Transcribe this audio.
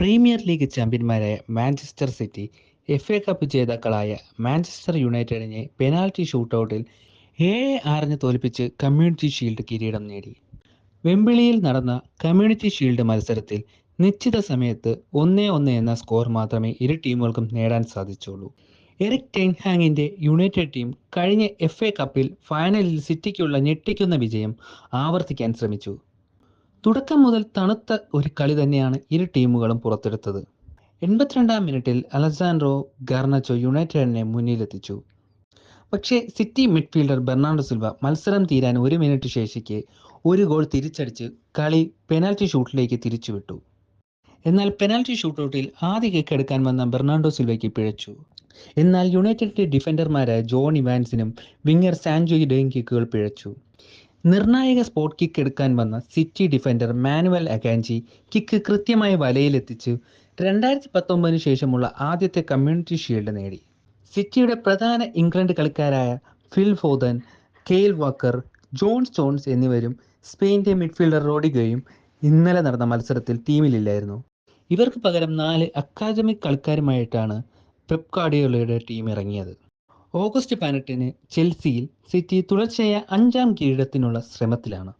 Premier league ചാമ്പ്യന്മാരായ Manchester City F A cup ജേതാക്കളായ Manchester യുണൈറ്റഡിനെ പെനാൽറ്റി ഷൂട്ടൗട്ടിൽ ഏഴ് ആറിന് തോൽപ്പിച്ച് കമ്മ്യൂണിറ്റി ഷീൽഡ് കിരീടം നേടി. വെമ്പിളിയിൽ നടന്ന കമ്മ്യൂണിറ്റി ഷീൽഡ് മത്സരത്തിൽ നിശ്ചിത സമയത്ത് ഒന്നേ ഒന്ന് എന്ന സ്കോർ മാത്രമേ ഇരു ടീമുകൾക്കും നേടാൻ സാധിച്ചുള്ളൂ. എറിക് ടെൻഹാങ്ങിന്റെ യുണൈറ്റഡ് ടീം കഴിഞ്ഞ എഫ് എ കപ്പിൽ ഫൈനലിൽ സിറ്റിക്കുള്ള ഞെട്ടിക്കുന്ന വിജയം ആവർത്തിക്കാൻ ശ്രമിച്ചു. തുടക്കം മുതൽ തണുത്ത ഒരു കളി തന്നെയാണ് ഇരു ടീമുകളും പുറത്തെടുത്തത്. എൺപത്തിരണ്ടാം മിനിറ്റിൽ അലസാൻഡ്രോ ഗാർണച്ചോ യുണൈറ്റഡിനെ മുന്നിലെത്തിച്ചു. പക്ഷേ സിറ്റി മിഡ്ഫീൽഡർ ബെർണാണ്ടോ സിൽവ മത്സരം തീരാൻ ഒരു മിനിറ്റ് ശേഷിക്ക് ഒരു ഗോൾ തിരിച്ചടിച്ച് കളി പെനാൽറ്റി ഷൂട്ടിലേക്ക് തിരിച്ചുവിട്ടു. എന്നാൽ പെനാൽറ്റി ഷൂട്ടൗട്ടിൽ ആദ്യ കിക്ക് എടുക്കാൻ വന്ന ബെർണാണ്ടോ സിൽവയ്ക്ക് പിഴച്ചു. എന്നാൽ യുണൈറ്റഡിന്റെ ഡിഫൻഡർമാരായ ജോൺ ഇവാൻസിനും വിങ്ങർ സാൻജോയുടെയും കിക്കുകൾ പിഴച്ചു. നിർണായക സ്പോട്ട് കിക്ക് എടുക്കാൻ വന്ന City defender Manuel Akanji kick കൃത്യമായി വലയിലെത്തിച്ച്. രണ്ടായിരത്തി പത്തൊമ്പതിന് ശേഷമുള്ള ആദ്യത്തെ കമ്മ്യൂണിറ്റി ഷീൽഡ് നേടി. സിറ്റിയുടെ പ്രധാന ഇംഗ്ലണ്ട് കളിക്കാരായ ഫിൽ ഫോദൻ കെയിൽ വാക്കർ ജോൺ സ്റ്റോൺസ് എന്നിവരും സ്പെയിന്റെ മിഡ്ഫീൽഡർ റോഡിഗയും ഇന്നലെ നടന്ന മത്സരത്തിൽ ടീമിലില്ലായിരുന്നു. ഇവർക്ക് പകരം നാല് അക്കാദമിക് കളിക്കാരുമായിട്ടാണ് പെപ്കാഡിയോളയുടെ ടീം ഇറങ്ങിയത്. ഓഗസ്റ്റ് പതിനെട്ടിന് ചെൽസിയിൽ സിറ്റി തുടർച്ചയായ അഞ്ചാം കിരീടത്തിനുള്ള ശ്രമത്തിലാണ്.